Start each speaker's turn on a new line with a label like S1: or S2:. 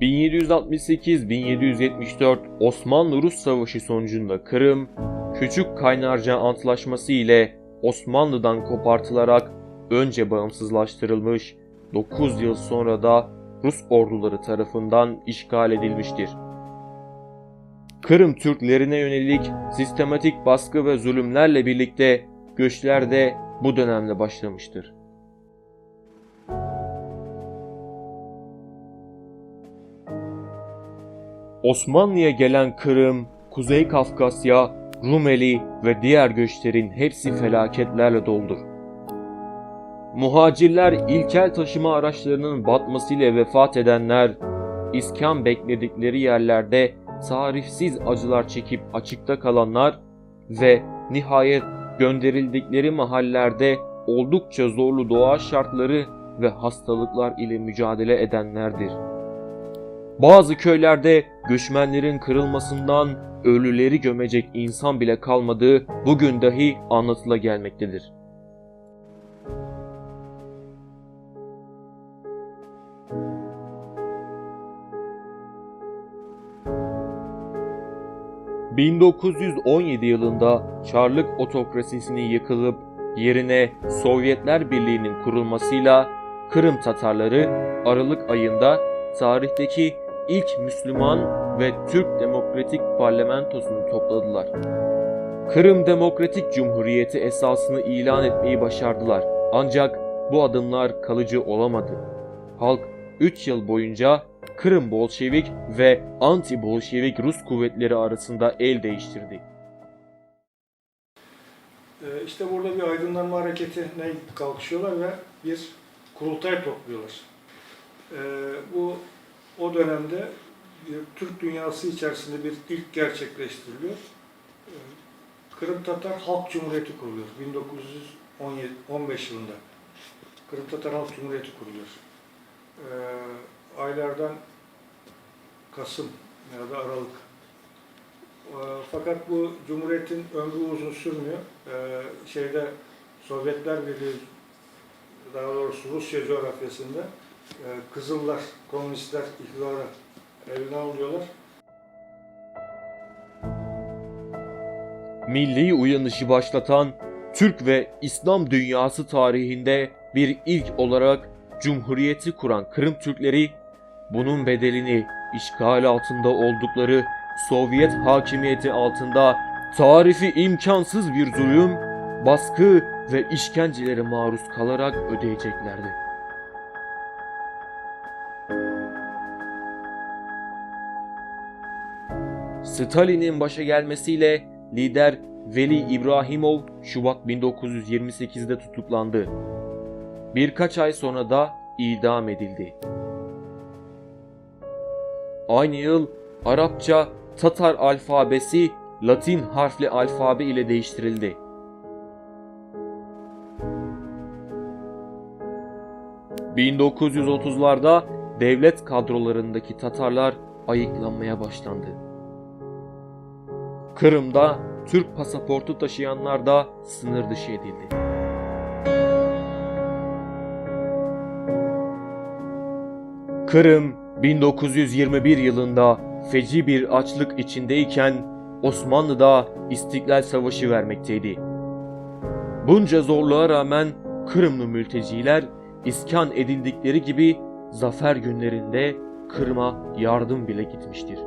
S1: 1768-1774 Osmanlı-Rus Savaşı sonucunda Kırım, Küçük Kaynarca Antlaşması ile Osmanlı'dan kopartılarak önce bağımsızlaştırılmış, 9 yıl sonra da Rus orduları tarafından işgal edilmiştir. Kırım Türklerine yönelik sistematik baskı ve zulümlerle birlikte göçler de bu dönemde başlamıştır. Osmanlı'ya gelen Kırım, Kuzey Kafkasya, Rumeli ve diğer göçlerin hepsi felaketlerle doldur. Muhacirler ilkel taşıma araçlarının batmasıyla vefat edenler, iskan bekledikleri yerlerde tarifsiz acılar çekip açıkta kalanlar ve nihayet gönderildikleri mahallerde oldukça zorlu doğa şartları ve hastalıklar ile mücadele edenlerdir. Bazı köylerde göçmenlerin kırılmasından ölüleri gömecek insan bile kalmadığı bugün dahi anlatıla gelmektedir. ...1917 yılında Çarlık Otokrasisi'nin yıkılıp yerine Sovyetler Birliği'nin kurulmasıyla Kırım Tatarları Aralık ayında tarihteki ilk Müslüman ve Türk Demokratik Parlamentosunu topladılar. Kırım Demokratik Cumhuriyeti esasını ilan etmeyi başardılar. Ancak bu adımlar kalıcı olamadı. Halk 3 yıl boyunca Kırım Bolşevik ve anti-Bolşevik Rus kuvvetleri arasında el değiştirdi.
S2: Ee, İşte burada bir aydınlanma hareketine kalkışıyorlar ve bir kurultay topluyorlar. Ee, Bu o dönemde bir Türk dünyası içerisinde bir ilk gerçekleştiriliyor. Ee, Kırım Tatar Halk Cumhuriyeti kuruluyor 1915 yılında. Kırım Tatar Halk Cumhuriyeti kuruluyor. Ee, Aylardan Kasım ya da Aralık. Fakat bu Cumhuriyet'in ömrü uzun sürmüyor. Şeyde Sovyetler Birliği, daha doğrusu Rusya coğrafyasında e, Kızıllar, Komünistler iktidara eline alıyorlar.
S1: Milli uyanışı başlatan Türk ve İslam dünyası tarihinde bir ilk olarak Cumhuriyeti kuran Kırım Türkleri bunun bedelini işgal altında oldukları Sovyet hakimiyeti altında tarifi imkansız bir zulüm, baskı ve işkencelere maruz kalarak ödeyeceklerdi. Stalin'in başa gelmesiyle lider Veli İbrahimov Şubat 1928'de tutuklandı. Birkaç ay sonra da idam edildi. Aynı yıl Arapça Tatar alfabesi Latin harfli alfabe ile değiştirildi. ...1930'larda devlet kadrolarındaki Tatarlar ayıklanmaya başlandı. Kırım'da Türk pasaportu taşıyanlar da sınır dışı edildi. Kırım 1921 yılında feci bir açlık içindeyken Osmanlı da İstiklal Savaşı vermekteydi. Bunca zorluğa rağmen Kırımlı mülteciler iskan edildikleri gibi zafer günlerinde Kırım'a yardım bile gitmiştir.